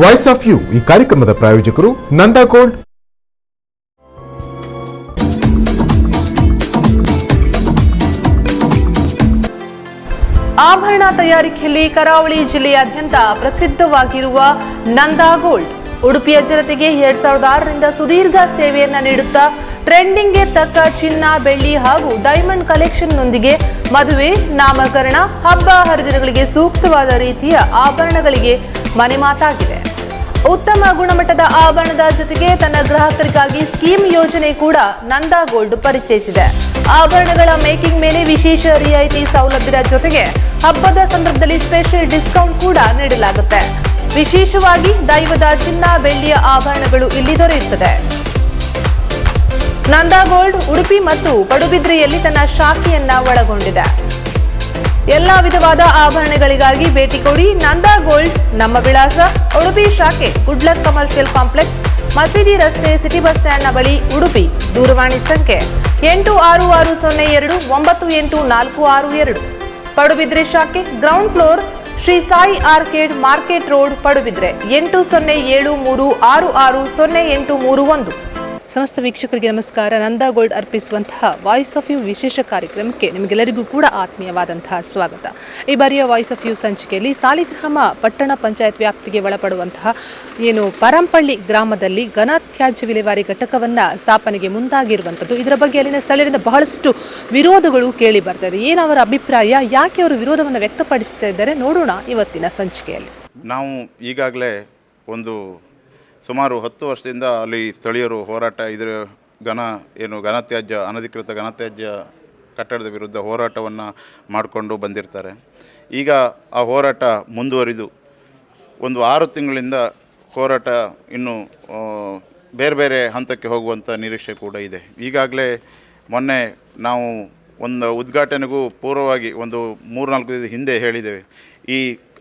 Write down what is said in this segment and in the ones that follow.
Voice of you ಈ ಕಾರ್ಯಕ್ರಮದ ಪ್ರಾಯೋಜಕರು ನಂದಾ ಗೋಲ್ಡ್. ಆಭರಣ ತಯಾರಿಕೆಯಲ್ಲಿ ಕರಾವಳಿ ಜಿಲ್ಲೆಯಾದ್ಯಂತ ಪ್ರಸಿದ್ಧವಾಗಿರುವ ನಂದಾ ಗೋಲ್ಡ್, ಉಡುಪಿಯ ಜನತೆಗೆ ಎರಡ್ ಸಾವಿರದ ಆರರಿಂದ ಸುದೀರ್ಘ ಸೇವೆಯನ್ನ ನೀಡುತ್ತಾ ಟ್ರೆಂಡಿಂಗ್ಗೆ ತಕ್ಕ ಚಿನ್ನ, ಬೆಳ್ಳಿ ಹಾಗೂ ಡೈಮಂಡ್ ಕಲೆಕ್ಷನ್ನೊಂದಿಗೆ ಮದುವೆ, ನಾಮಕರಣ, ಹಬ್ಬ ಹರಿದಿನಗಳಿಗೆ ಸೂಕ್ತವಾದ ರೀತಿಯ ಆಭರಣಗಳಿಗೆ ಮನೆ ಮಾತಾಗಿದೆ. ಉತ್ತಮ ಗುಣಮಟ್ಟದ ಆಭರಣದ ಜೊತೆಗೆ ತನ್ನ ಗ್ರಾಹಕರಿಗಾಗಿ ಸ್ಕೀಮ್ ಯೋಜನೆ ಕೂಡ ನಂದಾ ಗೋಲ್ಡ್ ಪರಿಚಯಿಸಿದೆ. ಆಭರಣಗಳ ಮೇಕಿಂಗ್ ಮೇಲೆ ವಿಶೇಷ ರಿಯಾಯಿತಿ ಸೌಲಭ್ಯದ ಜೊತೆಗೆ ಹಬ್ಬದ ಸಂದರ್ಭದಲ್ಲಿ ಸ್ಪೆಷಲ್ ಡಿಸ್ಕೌಂಟ್ ಕೂಡ ನೀಡಲಾಗುತ್ತೆ. ವಿಶೇಷವಾಗಿ ದೈವದ ಚಿನ್ನ, ಬೆಳ್ಳಿಯ ಆಭರಣಗಳು ಇಲ್ಲಿ ದೊರೆಯುತ್ತದೆ. ನಂದಾ ಗೋಲ್ಡ್, ಉಡುಪಿ ಮತ್ತು ಪಡುಬಿದ್ರಿಯಲ್ಲಿ ತನ್ನ ಶಾಖೆಯನ್ನ ಒಳಗೊಂಡಿದೆ. ಎಲ್ಲಾ ವಿಧವಾದ ಆಭರಣಗಳಿಗಾಗಿ ಭೇಟಿ ಕೊಡಿ ನಂದಾ ಗೋಲ್ಡ್, ನಮ್ಮ ವಿಳಾಸ ಉಡುಪಿ ಶಾಖೆ, ಗುಡ್ಲಕ್ ಕಮರ್ಷಿಯಲ್ ಕಾಂಪ್ಲೆಕ್ಸ್, ಮಸೀದಿ ರಸ್ತೆ, ಸಿಟಿ ಬಸ್ ಸ್ಟ್ಯಾಂಡ್ನ ಬಳಿ ಉಡುಪಿ, ದೂರವಾಣಿ ಸಂಖ್ಯೆ ಎಂಟು ಆರು ಆರು ಸೊನ್ನೆ ಎರಡು ಒಂಬತ್ತು ಎಂಟು ನಾಲ್ಕು ಆರು ಎರಡು. ಪಡುಬಿದ್ರೆ ಶಾಖೆ ground floor Shri Sai arcade market road, Padubidri ಎಂಟು ಸೊನ್ನೆ ಏಳು ಮೂರು ಆರು ಆರು ಸೊನ್ನೆ ಎಂಟು ಮೂರು ಒಂದು. ಸಮಸ್ತ ವೀಕ್ಷಕರಿಗೆ ನಮಸ್ಕಾರ. ನಂದಾ ಗೋಲ್ಡ್ ಅರ್ಪಿಸುವಂತಹ ವಾಯ್ಸ್ ಆಫ್ ಯು ವಿಶೇಷ ಕಾರ್ಯಕ್ರಮಕ್ಕೆ ನಿಮಗೆಲ್ಲರಿಗೂ ಕೂಡ ಆತ್ಮೀಯವಾದಂತಹ ಸ್ವಾಗತ. ಈ ಬಾರಿಯ ವಾಯ್ಸ್ ಆಫ್ ಯು ಸಂಚಿಕೆಯಲ್ಲಿ ಸಾಲಿಗ್ರಾಮ ಪಟ್ಟಣ ಪಂಚಾಯತ್ ವ್ಯಾಪ್ತಿಗೆ ಒಳಪಡುವಂತಹ ಏನು ಪರಂಪಳ್ಳಿ ಗ್ರಾಮದಲ್ಲಿ ಘನತ್ಯಾಜ್ಯ ವಿಲೇವಾರಿ ಘಟಕವನ್ನು ಸ್ಥಾಪನೆಗೆ ಮುಂದಾಗಿರುವಂಥದ್ದು. ಇದರ ಬಗ್ಗೆ ಅಲ್ಲಿನ ಸ್ಥಳೀಯರಿಂದ ಬಹಳಷ್ಟು ವಿರೋಧಗಳು ಕೇಳಿ ಬರ್ತದೆ. ಇದೆ ಏನು ಅವರ ಅಭಿಪ್ರಾಯ? ಯಾಕೆ ಅವರು ವಿರೋಧವನ್ನು ವ್ಯಕ್ತಪಡಿಸ್ತಾ ಇದ್ದಾರೆ? ನೋಡೋಣ ಇವತ್ತಿನ ಸಂಚಿಕೆಯಲ್ಲಿ. ನಾವು ಈಗಾಗಲೇ ಒಂದು ಸುಮಾರು ಹತ್ತು ವರ್ಷದಿಂದ ಅಲ್ಲಿ ಸ್ಥಳೀಯರು ಹೋರಾಟ, ಇದರ ಘನ ಏನು ಘನತ್ಯಾಜ್ಯ, ಅನಧಿಕೃತ ಘನತ್ಯಾಜ್ಯ ಕಟ್ಟಡದ ವಿರುದ್ಧ ಹೋರಾಟವನ್ನು ಮಾಡಿಕೊಂಡು ಬಂದಿರ್ತಾರೆ. ಈಗ ಆ ಹೋರಾಟ ಮುಂದುವರಿದು ಒಂದು ಆರು ತಿಂಗಳಿಂದ ಹೋರಾಟ ಇನ್ನು ಬೇರೆ ಬೇರೆ ಹಂತಕ್ಕೆ ಹೋಗುವಂಥ ನಿರೀಕ್ಷೆ ಕೂಡ ಇದೆ. ಈಗಾಗಲೇ ಮೊನ್ನೆ ನಾವು ಒಂದು ಉದ್ಘಾಟನೆಗೂ ಪೂರ್ವವಾಗಿ ಒಂದು ಮೂರ್ನಾಲ್ಕು ದಿನದ ಹಿಂದೆ ಹೇಳಿದ್ದೇವೆ. ಈ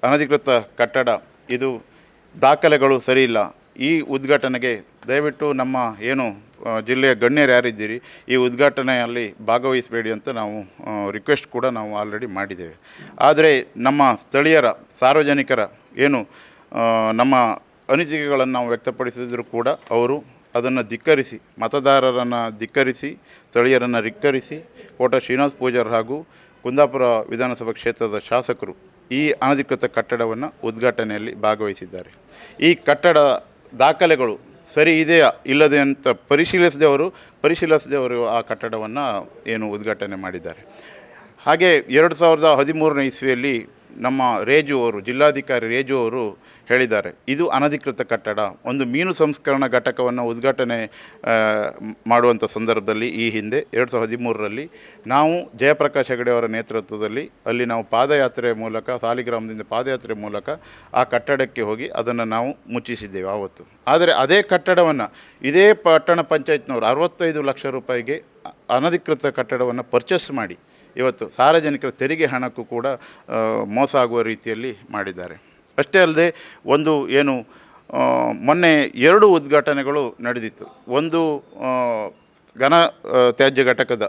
ಅನಧಿಕೃತ ಕಟ್ಟಡ, ಇದು ದಾಖಲೆಗಳು ಸರಿ ಇಲ್ಲ. ಈ ಉದ್ಘಾಟನೆಗೆ ದಯವಿಟ್ಟು ನಮ್ಮ ಏನು ಜಿಲ್ಲೆಯ ಗಣ್ಯರು ಯಾರಿದ್ದೀರಿ, ಈ ಉದ್ಘಾಟನೆಯಲ್ಲಿ ಭಾಗವಹಿಸಬೇಡಿ ಅಂತ ನಾವು ರಿಕ್ವೆಸ್ಟ್ ಕೂಡ ನಾವು ಆಲ್ರೆಡಿ ಮಾಡಿದ್ದೇವೆ. ಆದರೆ ನಮ್ಮ ಸ್ಥಳೀಯರ, ಸಾರ್ವಜನಿಕರ ಏನು ನಮ್ಮ ಅನಿಸಿಕೆಗಳನ್ನು ನಾವು ವ್ಯಕ್ತಪಡಿಸಿದರೂ ಕೂಡ ಅವರು ಅದನ್ನು ಧಿಕ್ಕರಿಸಿ, ಮತದಾರರನ್ನು ಧಿಕ್ಕರಿಸಿ, ಸ್ಥಳೀಯರನ್ನು ಧಿಕ್ಕರಿಸಿ, ಕೋಟ ಶ್ರೀನಿವಾಸ್ ಪೂಜಾರ್ ಹಾಗೂ ಕುಂದಾಪುರ ವಿಧಾನಸಭಾ ಕ್ಷೇತ್ರದ ಶಾಸಕರು ಈ ಅನಧಿಕೃತ ಕಟ್ಟಡವನ್ನು ಉದ್ಘಾಟನೆಯಲ್ಲಿ ಭಾಗವಹಿಸಿದ್ದಾರೆ. ಈ ಕಟ್ಟಡ ದಾಖಲೆಗಳು ಸರಿ ಇದೆಯಾ? ಇಲ್ಲದೆ ಅಂತ ಪರಿಶೀಲಿಸದೆ ಅವರು ಆ ಕಟ್ಟಡವನ್ನು ಏನು ಉದ್ಘಾಟನೆ ಮಾಡಿದ್ದಾರೆ. ಹಾಗೆ ಎರಡು ಸಾವಿರದ ಹದಿಮೂರನೇ ಇಸ್ವಿಯಲ್ಲಿ ನಮ್ಮ ರೇಜು ಅವರು, ಜಿಲ್ಲಾಧಿಕಾರಿ ರೇಜು ಅವರು ಹೇಳಿದ್ದಾರೆ. ಇದು ಅನಧಿಕೃತ ಕಟ್ಟಡ. ಒಂದು ಮೀನು ಸಂಸ್ಕರಣಾ ಘಟಕವನ್ನು ಉದ್ಘಾಟನೆ ಮಾಡುವಂಥ ಸಂದರ್ಭದಲ್ಲಿ ಈ ಹಿಂದೆ ಎರಡು ಸಾವಿರದ ಹದಿಮೂರರಲ್ಲಿ ನಾವು ಜಯಪ್ರಕಾಶ್ ಹೆಗಡೆ ಅವರ ನೇತೃತ್ವದಲ್ಲಿ ಅಲ್ಲಿ ನಾವು ಪಾದಯಾತ್ರೆ ಮೂಲಕ, ಸಾಲಿಗ್ರಾಮದಿಂದ ಪಾದಯಾತ್ರೆ ಮೂಲಕ ಆ ಕಟ್ಟಡಕ್ಕೆ ಹೋಗಿ ಅದನ್ನು ನಾವು ಮುಚ್ಚಿಸಿದ್ದೇವೆ ಆವತ್ತು. ಆದರೆ ಅದೇ ಕಟ್ಟಡವನ್ನು, ಇದೇ ಪಟ್ಟಣ ಪಂಚಾಯತ್ನವರು ಅರವತ್ತೈದು ಲಕ್ಷ ರೂಪಾಯಿಗೆ ಅನಧಿಕೃತ ಕಟ್ಟಡವನ್ನು ಪರ್ಚೇಸ್ ಮಾಡಿ ಇವತ್ತು ಸಾರ್ವಜನಿಕರ ತೆರಿಗೆ ಹಣಕ್ಕೂ ಕೂಡ ಮೋಸ ಆಗುವ ರೀತಿಯಲ್ಲಿ ಮಾಡಿದ್ದಾರೆ. ಅಷ್ಟೇ ಅಲ್ಲದೆ ಒಂದು ಏನು ಮೊನ್ನೆ ಎರಡು ಉದ್ಘಾಟನೆಗಳು ನಡೆದಿತ್ತು. ಒಂದು ಘನ ತ್ಯಾಜ್ಯ ಘಟಕದ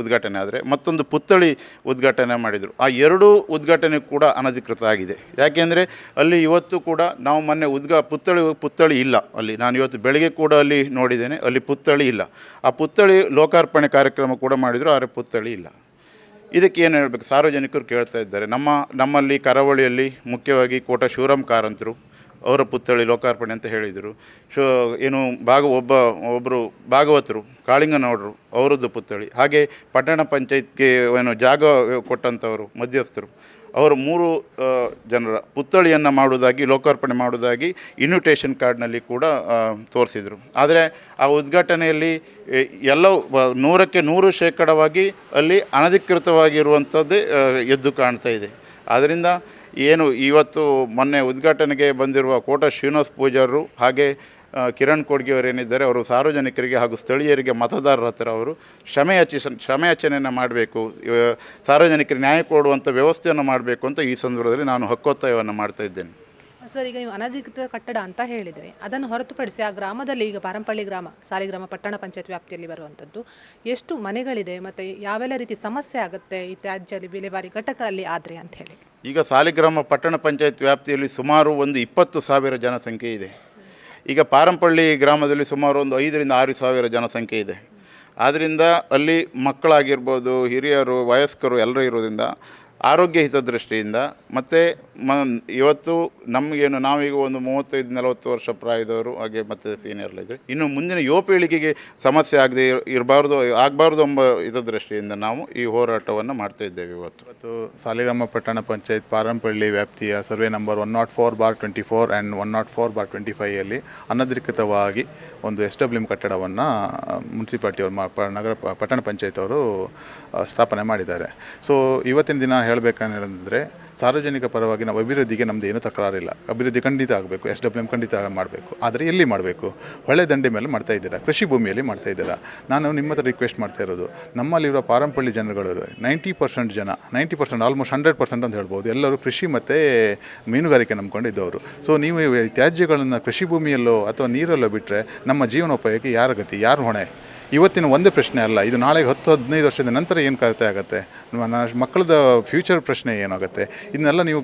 ಉದ್ಘಾಟನೆ ಆದರೆ ಮತ್ತೊಂದು ಪುತ್ಥಳಿ ಉದ್ಘಾಟನೆ ಮಾಡಿದರು. ಆ ಎರಡೂ ಉದ್ಘಾಟನೆ ಕೂಡ ಅನಧಿಕೃತ ಆಗಿದೆ. ಯಾಕೆಂದರೆ ಅಲ್ಲಿ ಇವತ್ತು ಕೂಡ ನಾವು ಮೊನ್ನೆ ಉದ್ಘಾ, ಪುತ್ಥಳಿ ಪುತ್ಥಳಿ ಇಲ್ಲ. ಅಲ್ಲಿ ನಾನು ಇವತ್ತು ಬೆಳಗ್ಗೆ ಕೂಡ ಅಲ್ಲಿ ನೋಡಿದ್ದೇನೆ, ಅಲ್ಲಿ ಪುತ್ಥಳಿ ಇಲ್ಲ. ಆ ಪುತ್ಥಳಿ ಲೋಕಾರ್ಪಣೆ ಕಾರ್ಯಕ್ರಮ ಕೂಡ ಮಾಡಿದರು, ಆದರೆ ಪುತ್ಥಳಿ ಇಲ್ಲ. ಇದಕ್ಕೆ ಏನು ಹೇಳಬೇಕು? ಸಾರ್ವಜನಿಕರು ಕೇಳ್ತಾ ಇದ್ದಾರೆ. ನಮ್ಮ ನಮ್ಮಲ್ಲಿ ಕರಾವಳಿಯಲ್ಲಿ ಮುಖ್ಯವಾಗಿ ಕೋಟ ಶಿವರಾಮ್ ಕಾರಂತರು ಅವರ ಪುತ್ಥಳಿ ಲೋಕಾರ್ಪಣೆ ಅಂತ ಹೇಳಿದರು. ಶೋ, ಏನು ಭಾಗ ಒಬ್ಬ ಒಬ್ಬರು ಭಾಗವತರು ಕಾಳಿಂಗನವರು ಅವರದ್ದು ಪುತ್ಥಳಿ. ಹಾಗೆ ಪಟ್ಟಣ ಪಂಚಾಯತ್ಗೆ ಏನು ಜಾಗ ಕೊಟ್ಟಂಥವರು, ಮಧ್ಯಸ್ಥರು. ಅವರು ಮೂರು ಜನರ ಪುತ್ಥಳಿಯನ್ನು ಮಾಡುವುದಾಗಿ, ಲೋಕಾರ್ಪಣೆ ಮಾಡುವುದಾಗಿ ಇನ್ವಿಟೇಷನ್ ಕಾರ್ಡ್ನಲ್ಲಿ ಕೂಡ ತೋರಿಸಿದರು. ಆದರೆ ಆ ಉದ್ಘಾಟನೆಯಲ್ಲಿ ಎಲ್ಲ ನೂರಕ್ಕೆ ನೂರು ಶೇಕಡವಾಗಿ ಅಲ್ಲಿ ಅನಧಿಕೃತವಾಗಿರುವಂಥದ್ದೇ ಎದ್ದು ಕಾಣ್ತಾ ಇದೆ. ಆದ್ದರಿಂದ ಏನು ಇವತ್ತು ಮೊನ್ನೆ ಉದ್ಘಾಟನೆಗೆ ಬಂದಿರುವ ಕೋಟ ಶ್ರೀನಿವಾಸ್ ಪೂಜಾರರು ಹಾಗೆ ಕಿರಣ್ ಏನಿದ್ದಾರೆ, ಅವರು ಸಾರ್ವಜನಿಕರಿಗೆ ಹಾಗೂ ಸ್ಥಳೀಯರಿಗೆ ಮತದಾರರ ಹತ್ತಿರ ಅವರು ಕ್ಷಮೆ ಕ್ಷಮೆಯಾಚನೆಯನ್ನು ಮಾಡಬೇಕು ಸಾರ್ವಜನಿಕರಿಗೆ ನ್ಯಾಯ ಕೊಡುವಂಥ ವ್ಯವಸ್ಥೆಯನ್ನು ಮಾಡಬೇಕು ಅಂತ ಈ ಸಂದರ್ಭದಲ್ಲಿ ನಾನು ಹಕ್ಕೊತ್ತಾಯವನ್ನು ಮಾಡ್ತಾ ಇದ್ದೇನೆ. ಸರ್, ಈಗ ನೀವು ಅನಧಿಕೃತ ಕಟ್ಟಡ ಅಂತ ಹೇಳಿದರೆ. ಅದನ್ನು ಹೊರತುಪಡಿಸಿ ಆ ಗ್ರಾಮದಲ್ಲಿ ಈಗ ಪಾರಂಪಳ್ಳಿ ಗ್ರಾಮ, ಸಾಲಿಗ್ರಾಮ ಪಟ್ಟಣ ಪಂಚಾಯತ್ ವ್ಯಾಪ್ತಿಯಲ್ಲಿ ಬರುವಂಥದ್ದು, ಎಷ್ಟು ಮನೆಗಳಿದೆ ಮತ್ತು ಯಾವೆಲ್ಲ ರೀತಿ ಸಮಸ್ಯೆ ಆಗುತ್ತೆ ಈ ತ್ಯಾಜ್ಯ ವಿಲೇವಾರಿ ಘಟಕ ಅಲ್ಲಿ ಆದರೆ ಅಂತ ಹೇಳಿ. ಈಗ ಸಾಲಿಗ್ರಾಮ ಪಟ್ಟಣ ಪಂಚಾಯತ್ ವ್ಯಾಪ್ತಿಯಲ್ಲಿ ಸುಮಾರು ಒಂದು ಇಪ್ಪತ್ತು ಸಾವಿರ ಜನಸಂಖ್ಯೆ ಇದೆ. ಈಗ ಪಾರಂಪಳ್ಳಿ ಗ್ರಾಮದಲ್ಲಿ ಸುಮಾರು ಒಂದು ಐದರಿಂದ ಆರು ಸಾವಿರ ಜನಸಂಖ್ಯೆ ಇದೆ. ಆದ್ದರಿಂದ ಅಲ್ಲಿ ಮಕ್ಕಳಾಗಿರ್ಬೋದು, ಹಿರಿಯರು, ವಯಸ್ಕರು ಎಲ್ಲರೂ ಇರೋದ್ರಿಂದ ಆರೋಗ್ಯ ಹಿತದೃಷ್ಟಿಯಿಂದ, ಮತ್ತು ಮ ಇವತ್ತು ನಮಗೇನು, ನಾವೀಗ ಒಂದು ಮೂವತ್ತೈದು, ನಲವತ್ತು ವರ್ಷ ಪ್ರಾಯದವರು, ಹಾಗೆ ಮತ್ತು ಸೀನಿಯರ್ಲಿದ್ದರೆ ಇನ್ನು ಮುಂದಿನ ಯುವ ಪೀಳಿಗೆಗೆ ಸಮಸ್ಯೆ ಆಗದೆ ಇರಬಾರ್ದು, ಆಗಬಾರ್ದು ಎಂಬ ಹಿತದೃಷ್ಟಿಯಿಂದ ನಾವು ಈ ಹೋರಾಟವನ್ನು ಮಾಡ್ತಾ ಇದ್ದೇವೆ ಇವತ್ತು. ಇವತ್ತು ಸಾಲಿಗ್ರಾಮ ಪಟ್ಟಣ ಪಂಚಾಯತ್ ಪಾರಂಪಳ್ಳಿ ವ್ಯಾಪ್ತಿಯ survey number one nought four bar twenty four and one nought four bar twenty ಫೈಯಲ್ಲಿ ಅನಧಿಕೃತವಾಗಿ ಒಂದು ಎಸ್ ಡಬ್ಲ್ಯೂ ಎಂ ಕಟ್ಟಡವನ್ನು, ಮುನ್ಸಿಪಾಲ್ಟಿಯವರು ನಗರ ಪಟ್ಟಣ ಪಂಚಾಯತ್ ಅವರು ಸ್ಥಾಪನೆ ಮಾಡಿದ್ದಾರೆ. ಸೊ ಇವತ್ತಿನ ದಿನ ಹೇಳಬೇಕಂದ್ರೆ ಸಾರ್ವಜನಿಕ ಪರವಾಗಿ ನಾವು ಅಭಿವೃದ್ಧಿಗೆ ನಮ್ದು ಏನೂ ತಕರಾರಿಲ್ಲ. ಅಭಿವೃದ್ಧಿ ಖಂಡಿತ ಆಗಬೇಕು. ಎಸ್ ಡಬ್ಲ್ಯೂ ಎಂ ಖಂಡಿತ ಮಾಡಬೇಕು. ಆದರೆ ಎಲ್ಲಿ ಮಾಡಬೇಕು? ಹೊಳೆ ದಂಡೆ ಮೇಲೆ ಮಾಡ್ತಾ ಇದ್ದೀರಾ? ಕೃಷಿ ಭೂಮಿಯಲ್ಲಿ ಮಾಡ್ತಾ ಇದ್ದೀರಾ? ನಾನು ನಿಮ್ಮ ಹತ್ರ ರಿಕ್ವೆಸ್ಟ್ ಮಾಡ್ತಾ ಇರೋದು, ನಮ್ಮಲ್ಲಿರೋ ಪಾರಂಪಳ್ಳಿ ಜನಗಳು ನೈಂಟಿ ಪರ್ಸೆಂಟ್ ಜನ ninety percent almost hundred percent ಅಂತ ಹೇಳ್ಬೋದು. ಎಲ್ಲರೂ ಕೃಷಿ ಮತ್ತು ಮೀನುಗಾರಿಕೆ ನಂಬ್ಕೊಂಡಿದ್ದವರು. ಸೊ ನೀವು ತ್ಯಾಜ್ಯಗಳನ್ನು ಕೃಷಿ ಭೂಮಿಯಲ್ಲೋ ಅಥವಾ ನೀರಲ್ಲೋ ಬಿಟ್ಟರೆ ನಮ್ಮ ಜೀವನೋಪಾಯಕ್ಕೆ ಯಾರ ಗತಿ? ಯಾರು ಹೊಣೆ? ಇವತ್ತಿನ ಒಂದೇ ಪ್ರಶ್ನೆ ಅಲ್ಲ, ಇದು ನಾಳೆಗೆ ಹತ್ತು ಹದಿನೈದು ವರ್ಷದ ನಂತರ ಏನು ಕತೆ ಆಗುತ್ತೆ? ಮಕ್ಕಳದ ಫ್ಯೂಚರ್ ಪ್ರಶ್ನೆ ಏನಾಗುತ್ತೆ ಇದನ್ನೆಲ್ಲ ನೀವು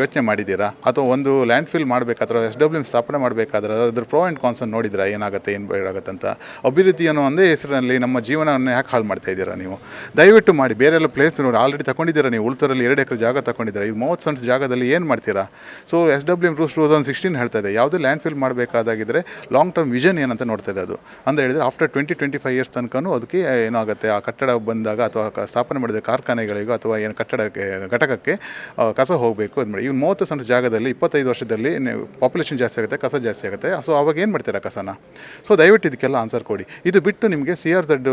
ಯೋಚನೆ ಮಾಡಿದ್ದೀರಾ? ಅಥವಾ ಒಂದು ಲ್ಯಾಂಡ್ ಫಿಲ್ ಮಾಡಬೇಕಾದ್ರೆ ಎಸ್ ಡಬ್ಲ್ಯೂ ಎಂ ಸ್ಥಾಪನೆ ಮಾಡಬೇಕಾದ್ರೆ, ಅದ್ರ ಪ್ರೋ ಆ್ಯಂಡ್ ಕಾನ್ಸನ್ ನೋಡಿದ್ರಾ ಏನಾಗುತ್ತೆ, ಏನು ಬೇಡಾಗುತ್ತೆ ಅಂತ? ಅಭಿವೃದ್ಧಿ ಅನ್ನೋ ಒಂದೇ ಹೆಸರಿನಲ್ಲಿ ನಮ್ಮ ಜೀವನವನ್ನು ಯಾಕೆ ಹಾಳು ಮಾಡ್ತಾ ಇದ್ದೀರಾ ನೀವು? ದಯವಿಟ್ಟು ಮಾಡಿ, ಬೇರೆಲ್ಲ ಪ್ಲೇಸ್ ನೋಡಿ ಆಲ್ರೆಡಿ ತಗೊಂಡಿದ್ದೀರಾ ನೀವು? ಉಳ್ತರಲ್ಲಿ ಎರಡು ಎಕರೆ ಜಾಗ ತಗೊಂಡಿದ್ದೀರಾ ಇದು ಮೂವತ್ತು ಸೆಂಟ್ಸ್ ಜಾಗದಲ್ಲಿ ಏನು ಮಾಡ್ತೀರಾ? So S W M rules two thousand sixteen ಹೇಳ್ತಾ ಇದೆ, ಯಾವುದೇ ಲ್ಯಾಂಡ್ ಫಿಲ್ ಮಾಡಬೇಕಾದಾಗಿದ್ದರೆ ಲಾಂಗ್ ಟರ್ಮ್ ವಿಷನ್ ಏನಂತ ನೋಡ್ತಾ ಇದೆ ಅದು. ಅಂತ ಹೇಳಿದರೆ after twenty twenty five years ತನಕನೂ ಅದಕ್ಕೆ ಏನಾಗುತ್ತೆ? ಆ ಕಟ್ಟಡ ಬಂದಾಗ ಅಥವಾ ಸ್ಥಾಪನೆ ಮಾಡಿದ ಕಾರ್ಖಾನೆಗಳಿಗೂ ಅಥವಾ ಏನು ಕಟ್ಟಡಕ್ಕೆ, ಘಟಕಕ್ಕೆ ಕಸ ಹೋಗಬೇಕು ಅದು ಮಾಡಿ ಇವ್ನು ಮೂವತ್ತು ಸೆಂಟ್ ಜಾಗದಲ್ಲಿ ಇಪ್ಪತ್ತೈದು ವರ್ಷದಲ್ಲಿ ಪಾಪ್ಯುಲೇಷನ್ ಜಾಸ್ತಿ ಆಗುತ್ತೆ, ಕಸ ಜಾಸ್ತಿ ಆಗುತ್ತೆ. ಸೊ, ಅವಾಗ ಏನು ಮಾಡ್ತೀರಾ ಕಸನ? ಸೊ, ದಯವಿಟ್ಟು ಇದಕ್ಕೆಲ್ಲ ಆನ್ಸರ್ ಕೊಡಿ. ಇದು ಬಿಟ್ಟು ನಿಮಗೆ C R Z